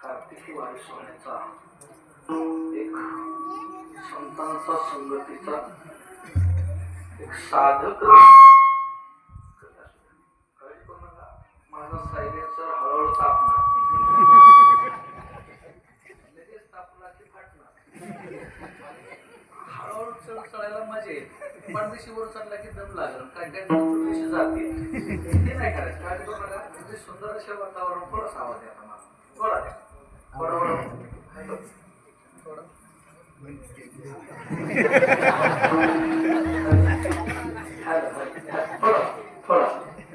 कार्तिकी वारी सोहळ्याचा एक संतांचा संगतीचा एक साधक माझा सायलेन्सर हळूहळू तापणार. लगेच तापला फाटणार हळूहळू चढ चढायला मजा येईल परदेशी वर चढला की दम लागल. काय काय जाते? ते नाही करायचं. काळजी करू नका म्हणजे सुंदर अशा वातावरण थोडासा आवाज येतो मला. थोडा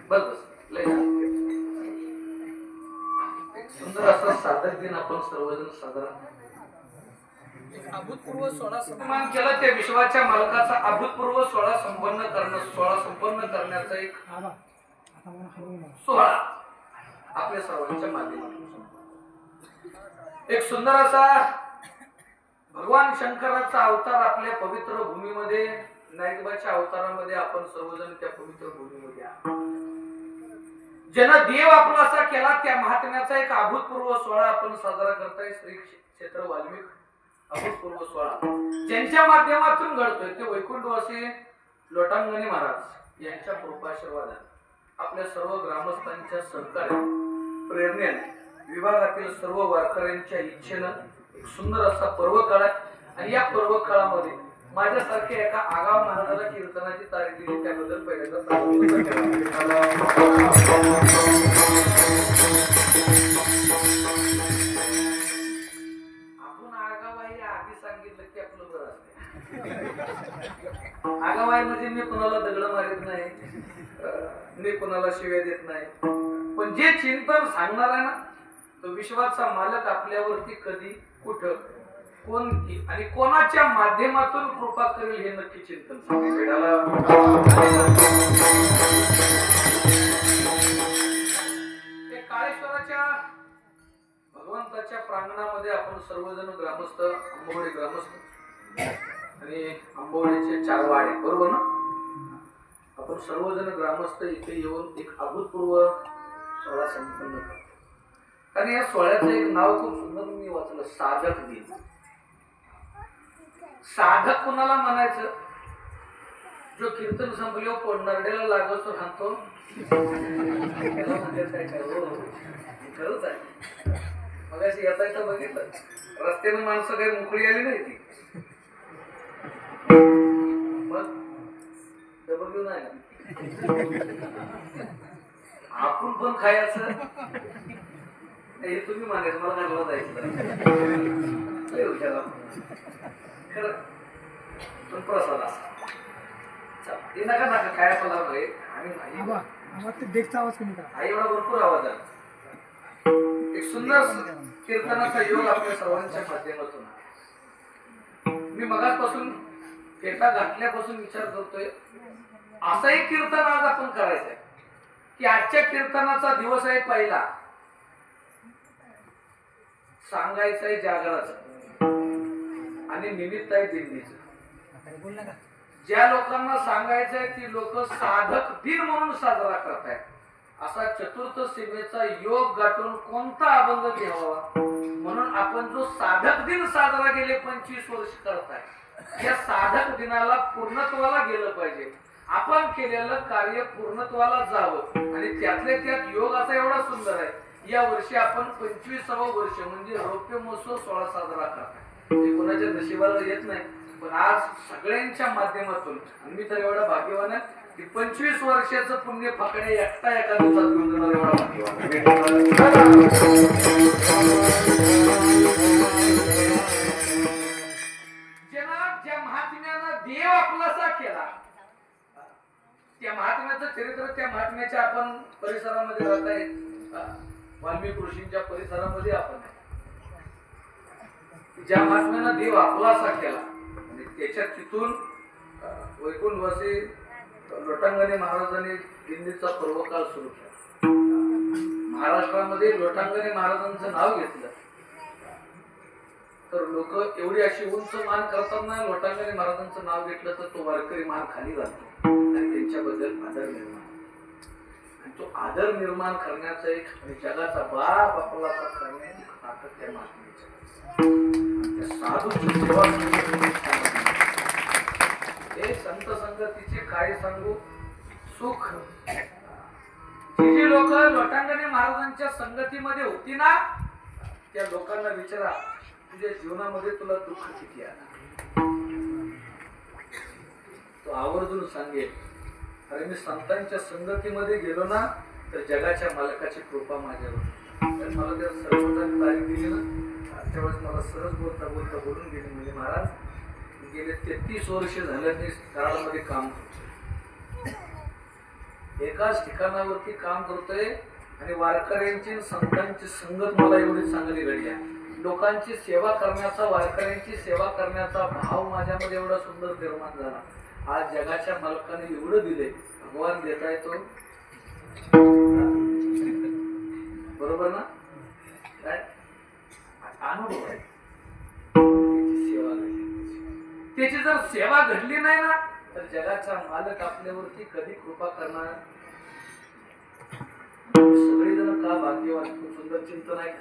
बस सुंदर असा साधक दिन आपण सर्वजण साजरा अभूतपूर्व सोळा सन्मान केला त्या विश्वाच्या मालकाचा अभूतपूर्व सोहळा संपन्न करणं सोहळा संपन्न करण्याचा एक सोहळा आपल्या सर्वांच्या माध्यमातून. एक सुंदर असा भगवान शंकराचा अवतार आपल्या पवित्र भूमीमध्ये नाईकबाच्या अवतारामध्ये आपण सर्वजण त्या पवित्र भूमीमध्ये ज्यानं देव आपलासा केला त्या महात्म्याचा एक अभूतपूर्व सोहळा आपण साजरा करताय. श्री क्षेत्र वाल्मिक अभूतपूर्व सोहळा. ज्यांच्या माध्यमातून घडतोय ते वैकुंठवासी लोटांगणी महाराज यांच्या कृपाशीर्वादाने आपल्या सर्व ग्रामस्थांच्या सहकार्य प्रेरणेने विभागातील सर्व वारकऱ्यांच्या इच्छेनं एक सुंदर असा पर्व काळ आहे. आणि या पर्व काळामध्ये माझ्यासारख्या एका आगाव महाराजाला कीर्तनाची तारीख दिली. त्याबद्दल पहिल्यांदा आपण आगावाई आधी सांगितलं की आपलं बरं असते आगावाई म्हणजे मी कुणाला दगड मारित नाही मी कुणाला शिव्या देत नाही. पण जे चिंतन सांगणार आहे ना तो विश्वाचा मालक आपल्यावरती कधी कुठं कोण आणि कोणाच्या माध्यमातून कृपा करेल हे नक्की चिंतन ते काळेश्वराच्या भगवंताच्या प्रांगणामध्ये आपण सर्वजण ग्रामस्थ आंबवडे ग्रामस्थ. आणि आंबोळीचे चार वाडे बरोबर ना? आपण सर्वजण ग्रामस्थ इथे येऊन एक अभूतपूर्व सोहळा संपन्न करतो. कारण या सोहळ्याचं एक नाव खूप सुंदर मी वाचलं साधक दिन. साधक कुणाला म्हणायचं? जो कीर्तन संपल्यावर हो, कोडनारड्याला लागतो तो सांगतो. हो, खरंच आहे. मग अशी येता येता बघितलं. रस्त्याने माणसं काही मोकळी आली नाही ती. मग? डबल घेऊन आपण पण खायचं. हे तुम्ही मागायचं मला लय हुशार आपण. खरं पण प्रसाद असा. हे नका नका काय मला नाही आणि नाही. ते देखचा आवाज कमी करा. आई एवढा भरपूर आवाज आहे. एक सुंदर कीर्तनाचा योग आपल्या सर्वांच्या माध्यमातून. मी मगाचपासून फेटा घातल्यापासून विचार करतोय. असंही कीर्तन आज आपण करायचंय. की आजच्या कीर्तनाचा दिवस आहे पहिला. सांगायचं आहे जागराचं आणि निमित्त आहे दिंडीचं ज्या लोकांना सांगायचं आहे ती लोक साधक दिन म्हणून साजरा करतायत. असा चतुर्थ सीमेचा योग गाठून कोणता अभंग घ्यावा? म्हणून आपण जो साधक दिन साजरा गेले पंचवीस वर्ष करताय. या साधक दिनाला पूर्णत्वाला गेलं पाहिजे. आपण केलेलं कार्य पूर्णत्वाला जावं. आणि त्यातल्या त्यात योग असा एवढा सुंदर आहे. या वर्षी आपण पंचवीसावं वर्ष म्हणजे रौप्य महोत्सव सोहळा साजरा करतो ते म्हणजे कोणाच्या नशिबाला येत नाही पण आज सगळ्यांच्या माध्यमातून मी तर एवढा भाग्यवान आहे की पंचवीस वर्षाचं पुण्य फकडे एकटा एका दिवसात घेऊन जाणार एवढा भाग्यवान ज्याला ज्या महात्म्यानं देव आपलासा केला त्या महात्म्याचं चरित्र त्या महात्म्याच्या आपण परिसरामध्ये राहत आहे. वाल्मिक ऋषींच्या परिसरामध्ये आपण ज्या महात्म्यानं देव आपलासा केला आणि त्याच्या तिथून अं, वैकुंठवासी लोटांगणे महाराजांनी दिल्लीचा पर्वकाळ सुरू केला. महाराष्ट्रामध्ये लोटांगणे महाराजांचं नाव घेतलं. तर लोक एवढी अशी उंच मान करताना लोटांगणे महाराजांचं नाव घेतलं तर तो वारकरी मान खाली जातो आणि त्यांच्याबद्दल आदर निर्माण तो आदर निर्माण करण्याचा एक जगाचा बाप आपला असा करण्याची ताकद हे संत संगतीचे काय सांगू? सुख. जी लोक लोटांगणे महाराजांच्या संगतीमध्ये होती ना त्या लोकांना विचारा तुझ्या जीवनामध्ये तुला दुःख किती आला? तो आवर्जून सांगेल आणि मी संतांच्या संगतीमध्ये गेलो ना तर जगाच्या मालकाची कृपा माझ्यावर तर मला त्या सर्वजण तारीख दिली ना त्यावेळेस मला सहज बोलता बोलता बोलून गेले म्हणजे महाराज. गेले तेहतीस वर्ष झाले मी कराडामध्ये काम करतो एकाच ठिकाणावरती काम करतोय आणि वारकऱ्यांची संतांची संगत मला एवढी चांगली घडली आहे. लोकांची सेवा करण्याचा वारकऱ्यांची सेवा करण्याचा भाव माझ्यामध्ये एवढा सुंदर निर्माण झाला. आज जगाच्या मालकाने एवढं दिले भगवान देता येतो बरोबर ना? काय? अनुभव आहे. त्याची सेवा त्याची जर सेवा घडली नाही ना तर जगाचा मालक आपल्यावरती कधी कृपा करणार? सगळेजण का भाग्यवान? खूप सुंदर चिंतन आहे.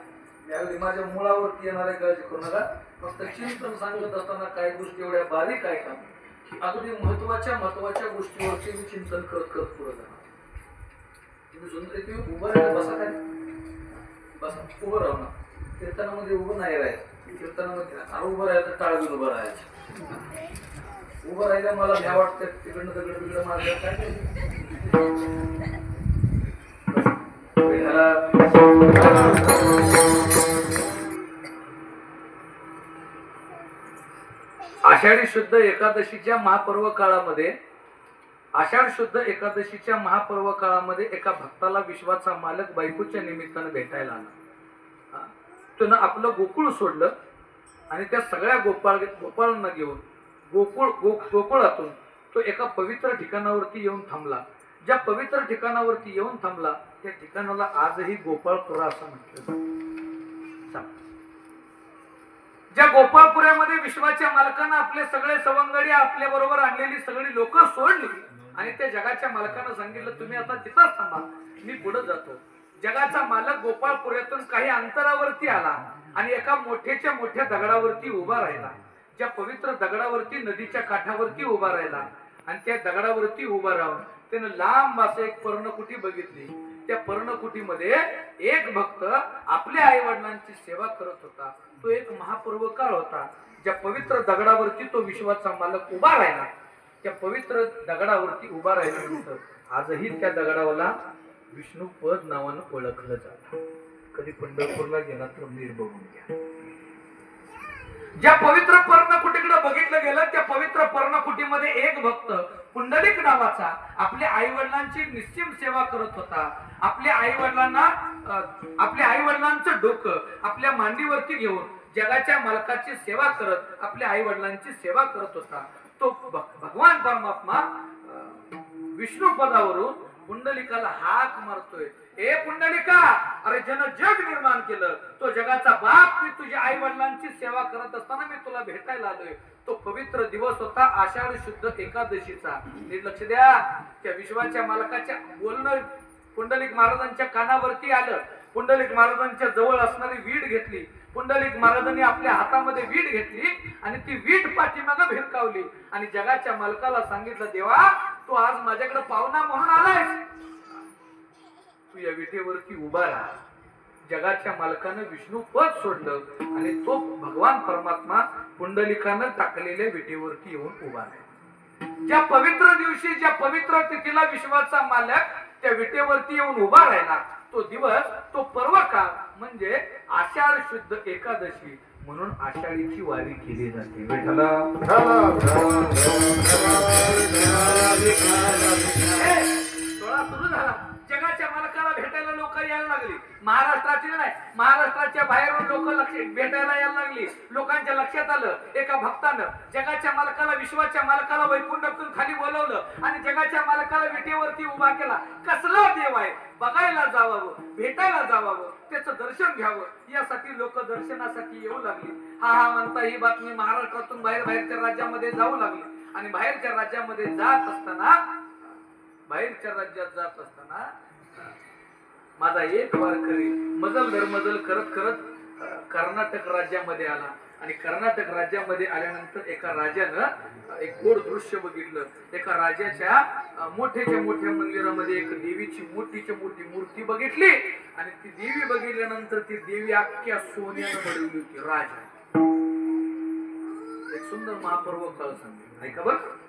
यावेळी माझ्या मुळावरती येणारे काळजी करू नका फक्त चिंतन सांगत असताना काही गोष्टी एवढ्या बारीक आहे का? अगदी महत्त्वाच्या महत्त्वाच्या गोष्टीवरती मी चिंतन करत करत पुढे जाणार. तुम्ही तुम्ही उभं राहिलं बसा काय बसा. उभं राहू ना कीर्तनामध्ये उभं नाही राहायचं. कीर्तनामध्ये अरे उभं राहायचं टाळबीन उभं राहायचं. उभं राहिलं मला भ्या वाटतं. तिकडनं दगड बिगड मारलं काय आषाढी शुद्ध एकादशीच्या महापर्व काळामध्ये आषाढ शुद्ध एकादशीच्या महापर्व काळामध्ये एका भक्ताला विश्वाचा मालक बायकोच्या निमित्तानं भेटायला आला. त्यानं आपलं गोकुळ सोडलं आणि त्या सगळ्या गोपाळ गोपाळांना घेऊन गोकुळ गो गोकुळातून तो एका पवित्र ठिकाणावरती येऊन थांबला. ज्या पवित्र ठिकाणावरती येऊन थांबला त्या ठिकाणाला आजही गोपाळपुरा असं म्हटलं सांग. ज्या गोपाळपुऱ्यामध्ये विश्वाच्या मालकानं आपले सगळे सवंगडी आपल्या बरोबर आणलेली सगळी लोक सोडली आणि त्या जगाच्या मालकानं सांगितलं तुम्ही आता तिथंच थांबा मी पुढे जातो. जगाचा मालक गोपाळपुऱ्यातून काही अंतरावरती आला आणि एका मोठ्याच्या मोठ्या दगडावरती उभा राहिला. ज्या पवित्र दगडावरती नदीच्या काठावरती उभा राहिला आणि त्या दगडावरती उभा राहून त्यानं लांब असं एक पर्णकुटी बघितली. त्या पर्णकुटीमध्ये एक भक्त आपल्या आई वडिलांची सेवा करत होता. तो एक महापर्व काळ होता. ज्या पवित्र दगडावरती तो विश्वाचा मालक उभा राहिला. त्या पवित्र दगडावरती उभा राहिल्यानंतर आजही त्या दगडावाला विष्णू पद नावानं ओळखलं जातं. कधी पंढरपूरला गेला तर मीर बघून घ्या. ज्या पवित्र पर्णकुटीकडे बघितलं गेलं त्या पवित्र पर्णकुटीमध्ये एक भक्त पुंडलिक नावाचा आपल्या आई वडिलांची निश्चिम सेवा करत होता. आपल्या आई वडिलांना आपल्या आई वडिलांचं डोकं आपल्या मांडीवरती घेऊन जगाच्या मालकाची सेवा करत आपल्या आई वडिलांची सेवा करत होता. तो भगवान परमात्मा विष्णू पदावरून पुंडलिकाला हाक मारतोय. ए पुंडलिका अरे जन जग निर्माण केलं तो जगाचा बाप मी तुझ्या आई वडिलांची सेवा करत असताना मी तुला भेटायला आलोय. तो पवित्र दिवस होता आषाढ शुद्ध एकादशीचा. नीट लक्ष द्या त्या विश्वाच्या मालकाच्या बोलणं पुंडलिक महाराजांच्या कानावरती आलं. पुंडलिक महाराजांच्या जवळ असणारी वीट घेतली. पुंडलिक महाराजांनी आपल्या हातामध्ये वीट घेतली आणि ती वीट पाठीमागं भिरकावली. आणि जगाच्या मालकाला सांगितलं देवा तू आज माझ्याकडे पाहुणा म्हणून आलाय तू या विटेवरती उभा राहा. जगाच्या मालकानं विष्णू पद सोडलं आणि तो भगवान परमात्मा पुंडलिकानं टाकलेल्या विटेवरती येऊन उभा राहिला. ज्या पवित्र दिवशी ज्या पवित्र तिथीला विश्वाचा मालक त्या विटेवरती येऊन उभा राहिला तो दिवस तो पर्व काळ म्हणजे आषाढ शुद्ध एकादशी म्हणून आषाढीची वारी केली जाते. सोळा सुरू झाला. लोक यायला लागली. महाराष्ट्राची नाही महाराष्ट्राच्या बाहेरून लोक लक्ष भेटायला यायला लागली. लोकांच्या लक्षात आलं एका भक्तानं जगाच्या मालकाला विश्वाच्या मालकाला वैकुंठातून खाली बोलवलं आणि जगाच्या मालकाला विटेवरती उभा केला. कसला देव आहे? बघायला जावावं भेटायला जावावं त्याचं दर्शन घ्यावं. यासाठी लोक दर्शनासाठी येऊ लागली. हा हा म्हणता ही बातमी महाराष्ट्रातून बाहेर बाहेरच्या राज्यामध्ये जाऊ लागली. आणि बाहेरच्या राज्यामध्ये जात असताना बाहेरच्या राज्यात जात असताना माझा एक वारकरी मजल दरमजल करत करत कर्नाटक राज्यामध्ये आला. आणि कर्नाटक राज्यामध्ये आल्यानंतर एका राजानं एक गोड दृश्य बघितलं. एका राजाच्या मोठ्याच्या मोठ्या मंदिरामध्ये एक देवीची मोठीच्या मोठी मूर्ती बघितली. आणि ती देवी बघितल्यानंतर ती देवी अख्ख्या सोन्यानं बनवली होती राजा. एक सुंदर महापर्व काळ सांगेल ऐका बरं.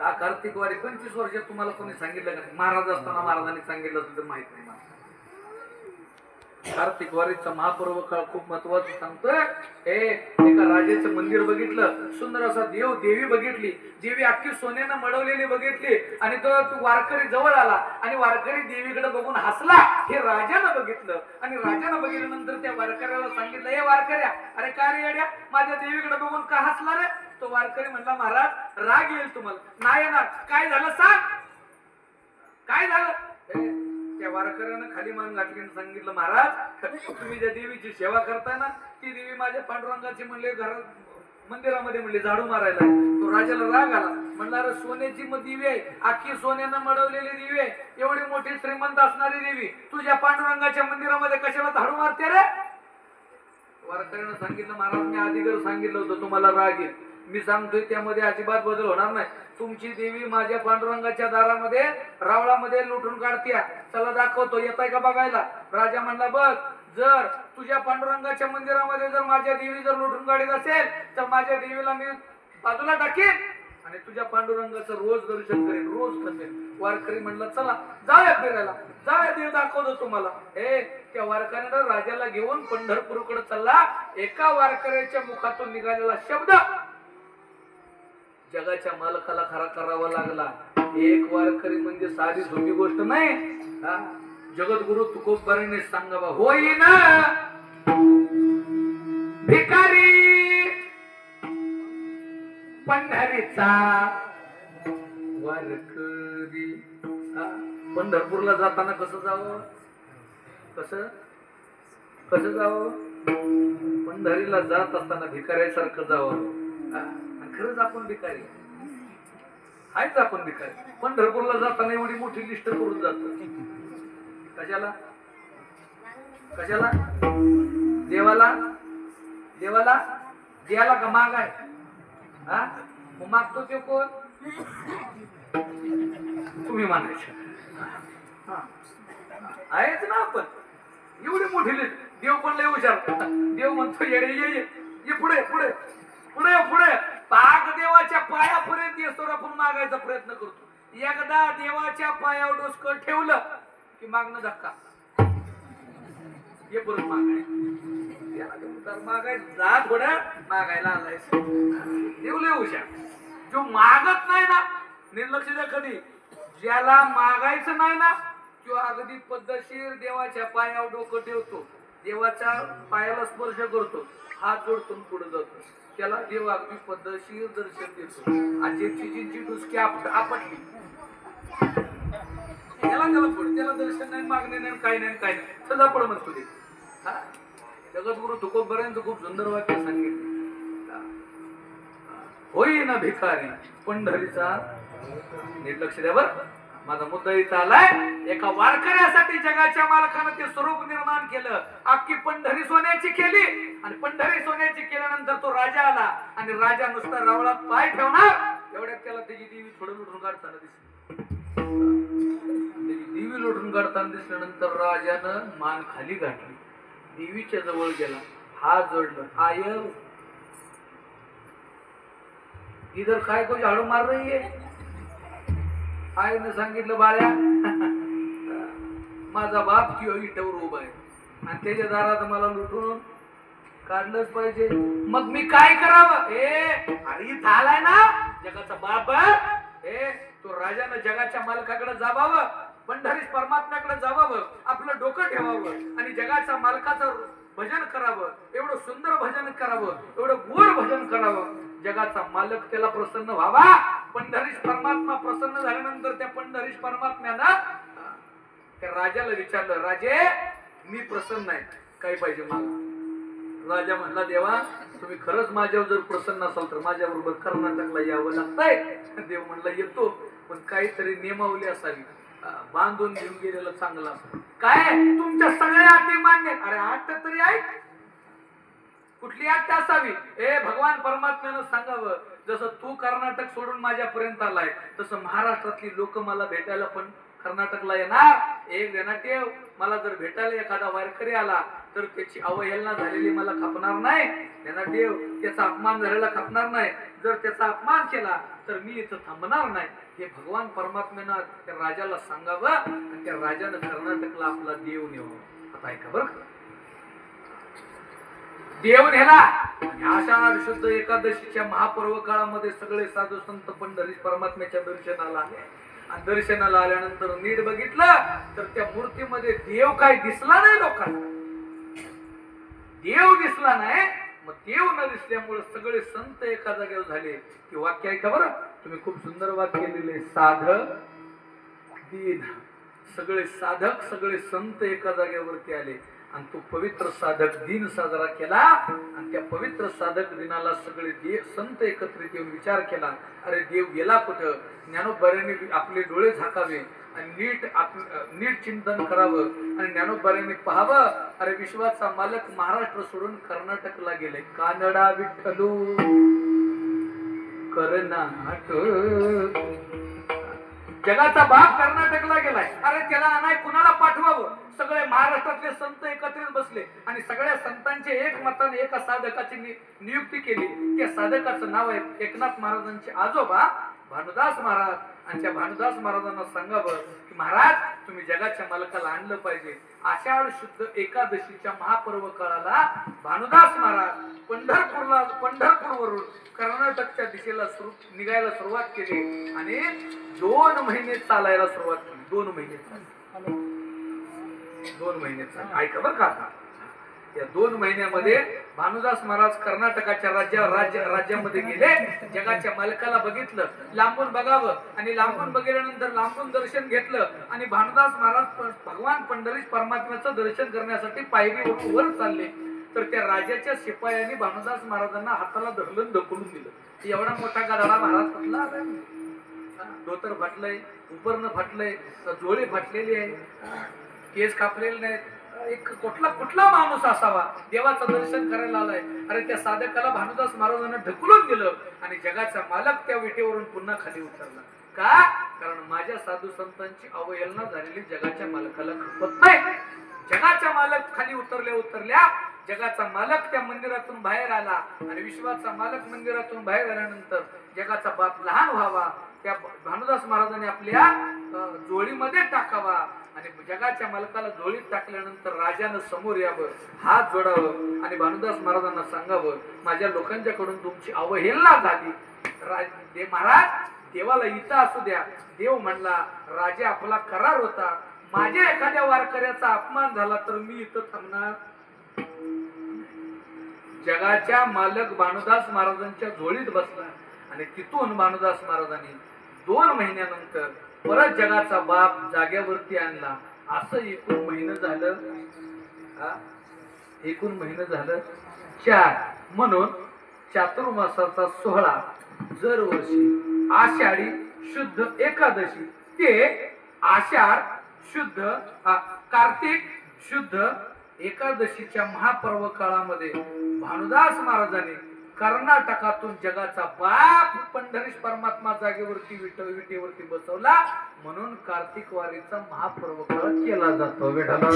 का? कार्तिक वारी पंचवीस वर्षात तुम्हाला कोणी सांगितलं का महाराज असताना महाराजांनी सांगितलं असं तर माहीत नाही मला. कार्तिक वारीचा महापर्व काळ खूप महत्वाचं सांगतोय. हे एका राजाचं मंदिर बघितलं सुंदर असा देव देवी बघितली देवी अख्खी सोन्यानं मडवलेली बघितली आणि तो तो वारकरी जवळ आला आणि वारकरी देवीकडे बघून हसला. हे राजानं बघितलं आणि राजानं बघितल्यानंतर त्या वारकऱ्याला सांगितलं हे वारकऱ्या अरे काय रे येड्या? माझ्या देवीकडे बघून का हसला रे? तो वारकरी म्हणला महाराज राग येईल तुम्हाला. नाही येणार. काय झालं? सांग. काय झालं? त्या वारकऱ्यानं खाली मान घातली सांगितलं महाराज तुम्ही ज्या देवीची सेवा करताय ना ती देवी माझ्या पांडुरंगाची म्हणले घरात मंदिरामध्ये म्हणले झाडू मारायला तो राजाला राग आला. म्हणला सोन्याची मग दिवी आहे. अख्खी सोन्यानं मडवलेली दिवी आहे. एवढी मोठी श्रीमंत असणारी देवी. तुझ्या पांडुरंगाच्या मंदिरामध्ये कशाला झाडू मारते रे? वारकऱ्यानं सांगितलं महाराज मी आधीगर सांगितलं होतं तुम्हाला राग येईल. मी सांगतोय त्यामध्ये अजिबात बदल होणार नाही. तुमची देवी माझ्या पांडुरंगाच्या दारामध्ये रावळामध्ये लुटून काढत्या. चला दाखवतो येताय का बघायला? राजा म्हणला बघ जर तुझ्या पांडुरंगाच्या मंदिरामध्ये जर माझ्या देवी जर लुटून काढत असेल तर माझ्या देवीला मी बाजूला टाकेन आणि तुझ्या पांडुरंगाचं रोज दर्शन करेन रोज करेन वारकरी म्हणला चला जाऊया फिरायला. जाऊया देव दाखवतो तुम्हाला. हे त्या वारकऱ्यानं राजाला घेऊन पंढरपूरकडे चालला एका वारकऱ्याच्या मुखातून निघालेला शब्द जगाच्या मालकाला खरा करावा लागला. एक वारकरी म्हणजे साधी सोपी गोष्ट नाही. हा? जगद्गुरु तुकोबारीने सांगा बा होईन भिकारी पंढरीचा वारकरी पंढरपूरला जाताना कसं जावं? कसं? कसं जावं? पंढरीला जात असताना भिकाऱ्यासारखं जावं. हा? खरंच आपण भिकारी. आहेच आपण भिकारी. पंढरपूरला जाताना एवढी मोठी लिस्ट करून जातो. कशाला? कशाला? देवाला? देवाला? देवाला का माग आहे? हा? मग मागतो ते कोण? तुम्ही मानायचं हा. आहेच ना आपण. एवढी मोठी लिस्ट. देव पण लय हुशार देव म्हणतो येडे ये. ये पुढे पुढे. पुढे पुढे. पाग देवाच्या पायापर्यंत येतो आपण मागायचा प्रयत्न करतो. एकदा देवाच्या पायावर डोसकं ठेवलं की मागणं धक्का. हे परत मागाय मागाय जा थोड्या मागायला आलाय. देव लय हुशार. जो मागत नाही ना निर्लक्ष द्या कधी. ज्याला मागायचं नाही ना तो अगदी पद्धतशीर देवाच्या पायावर डोकं ठेवतो. देवाच्या पायाला स्पर्श करतो. हात जोडतो पुढे जातो. त्याला देव अगदी पद्धतशीर दर्शन देतो. आजीची जिंची डुसकी आपटली. त्याला त्याला पुढे त्याला दर्शन नाही मागणे नाही काय नाही काय नाही. सदा पड म्हणतो ते. हा? जगद्गुरु तुकोबऱ्यांच खूप सुंदर वाक्य सांगितलं. हा. होईना भिकारी. पंढरीचा. नीट लक्ष द्या बर. माझा मुद्दा इथं आलाय. एका वारकऱ्यासाठी जगाच्या मालकानं ते स्वरूप निर्माण केलं. अख्खी पंढरी सोन्याची केली. आणि पंढरी सोन्याची केल्यानंतर तो राजा आला आणि राजा नुसता रावळा पाय ठेवणार. एवढ्यात त्याला त्याची देवी थोडं लुटून काढताना दिसली. त्याची देवी लुटून काढताना दिसल्यानंतर राजानं मान खाली गाठली. देवीच्या जवळ गेला. हा जोडलं. आय इधर काय कोणी झाडू मार रही है आईनं सांगितलं बाळ्या माझा बाप किंवा इटवर उभा आहे. आणि त्याच्या दारात मला लुटून काढलंच पाहिजे. मग मी काय करावं? ए अरे झालाय ना? जगाचा बाप ए तो राजानं जगाच्या मालकाकडे जावावं पंढरीस परमात्म्याकडे जावावं आपलं डोकं ठेवावं आणि जगाच्या मालकाचं भजन करावं. एवढं सुंदर भजन करावं एवढं गोड भजन करावं. जगाचा मालक त्याला प्रसन्न व्हावा. पंढरीश परमात्मा प्रसन्न झाल्यानंतर त्या पंढरीश परमात्म्यानं त्या राजाला विचारलं राजे मी प्रसन्न आहे. काय पाहिजे मला. राजा म्हणला देवा तुम्ही खरंच माझ्यावर जर प्रसन्न असाल तर माझ्या बरोबर कर्नाटकला यावं लागतंय. देव म्हणला येतो पण काहीतरी नियमावली असावी. बांधून घेऊन गेलेलं चांगलं काय? तुमच्या सगळ्या अटी मान्य अरे आठ तरी ऐक कुठली आठ असावी? ए भगवान परमात्म्यानं सांगावं. जसं तू कर्नाटक सोडून माझ्यापर्यंत आलाय तसं महाराष्ट्रातली लोक मला भेटायला पण कर्नाटकला येणार. एक देणार ठेव. मला जर भेटायला एखादा वारकरी आला तर त्याची अवहेलना झालेली मला खपणार नाही. त्यांना देव त्याचा अपमान झालेला खपणार नाही. जर त्याचा अपमान केला तर मी इथं थांबणार नाही. हे भगवान परमात्म्यानं त्या राजाला सांगावं आणि त्या राजानं कर्नाटकला आपला देव नेवावं. आता ऐका बरं देव नेला. अशा आषाढ शुद्ध एकादशीच्या महापर्व काळामध्ये सगळे साधू संत पंढरी परमात्म्याच्या दर्शनाला आले. आणि दर्शनाला आल्यानंतर नीट बघितलं तर त्या मूर्तीमध्ये देव काय दिसला नाही लोकांना. दिसला नाही मग देव न दिसल्यामुळे सगळे संत एका जागेवर झाले. की वाक्य ऐका बरं. तुम्ही खूप सुंदर वाक्य लिहिले. साधक दीन. सगळे साधक सगळे संत एका जागेवरती आले. आणि तो पवित्र साधक दिन साजरा केला. आणि त्या पवित्र साधक दिनाला सगळे देव संत एकत्रित येऊन विचार केला. अरे देव गेला कुठं? ज्ञानोबऱ्याने आपले डोळे झाकावे. नीट नीट चिंतन करावं आणि ज्ञानोबाऱ्यांनी पाहावं. अरे विश्वाचा मालक महाराष्ट्र सोडून कर्नाटकला गेले. कानडा विठ्ठलू. कर्नाटक. जगाचा भाग कर्नाटकला गेलाय. अरे त्याला नाही कुणाला पाठवावं? सगळे महाराष्ट्रातले संत एकत्रित बसले आणि सगळ्या संतांचे एक मताने एका साधकाची नियुक्ती केली. त्या साधकाचं नाव आहे एकनाथ महाराजांचे आजोबा भानुदास महाराज. आणि त्या भानुदास महाराजांना सांगावं की महाराज तुम्ही जगाच्या मालकाला आणलं पाहिजे. आषाढ शुद्ध एकादशीच्या महापर्व काळाला भानुदास महाराज पंढरपूरला पंढरपूरवरून कर्नाटकच्या दिशेला सुरू निघायला सुरुवात केली. आणि दोन महिने चालायला सुरुवात केली. दोन महिने दोन महिने ऐका बरं का आता. या दोन महिन्यामध्ये भानुदास महाराज कर्नाटकाच्या राज्या राज्य राज्यामध्ये गेले. जगाच्या मालकाला बघितलं. लांबून बघावं. आणि लांबून बघितल्यानंतर लांबून दर्शन घेतलं. आणि भानुदास महाराज भगवान पंढरीश परमात्म्याचं दर्शन करण्यासाठी पायरी वर चालले. तर त्या राजाच्या शिपायांनी भानुदास महाराजांना हाताला धरलून ढकलून दिलं. एवढा मोठा गडाला महाराज कुठला धोतर फाटलंय उपरणं फाटलंय जोळे फाटलेली आहे. केस कापलेले नाहीत. एक कुठला कुठला माणूस असावा? देवाचं दर्शन करायला आलाय. अरे त्या साधकाला भानुदास महाराजांना ढकलून दिलं आणि जगाचा मालक त्या विटेवरून पुन्हा खाली उतरला. का? कारण माझ्या साधू संतांची अवहेलना झालेली जगाच्या मालकाला खपत नाही. जगाच्या मालक खाली उतरल्या उतरल्या जगाचा मालक त्या मंदिरातून बाहेर आला आणि विश्वाचा मालक मंदिरातून बाहेर आल्यानंतर जगाचा बाप लहान व्हावा. त्या भानुदास महाराजांनी आपल्या जोडीमध्ये टाकावा. आणि जगाच्या मालकाला जोडीत टाकल्यानंतर राजानं समोर यावं हात जोडावं आणि भानुदास महाराजांना सांगावं माझ्या लोकांच्याकडून तुमची अवहेलना झाली. राज दे महाराज देवाला इथं असू द्या. देव म्हणला राजा आपला करार होता. माझ्या एखाद्या वारकऱ्याचा अपमान झाला तर मी इथं थांबणार. जगाच्या मालक भानुदास महाराजांच्या झोळीत बसला आणि तिथून भानुदास महाराजांनी दोन महिन्यानंतर परत जगाचा बाप जाग्यावरती आणला. असं एकूण महिनं झालं. एकूण महिनं झालं. चार. म्हणून चातुर्मासाचा सोहळा दरवर्षी आषाढी शुद्ध एकादशी. ते आषाढ शुद्ध कार्तिक शुद्ध एकादशीच्या महापर्व काळामध्ये भानुदास महाराजांनी कर्नाटकातून जगाचा बाप पंढरीश परमात्मा जागेवरती विट विटेवरती बसवला. म्हणून कार्तिक वारीचा महापर्व केला जातो. विठ्ठला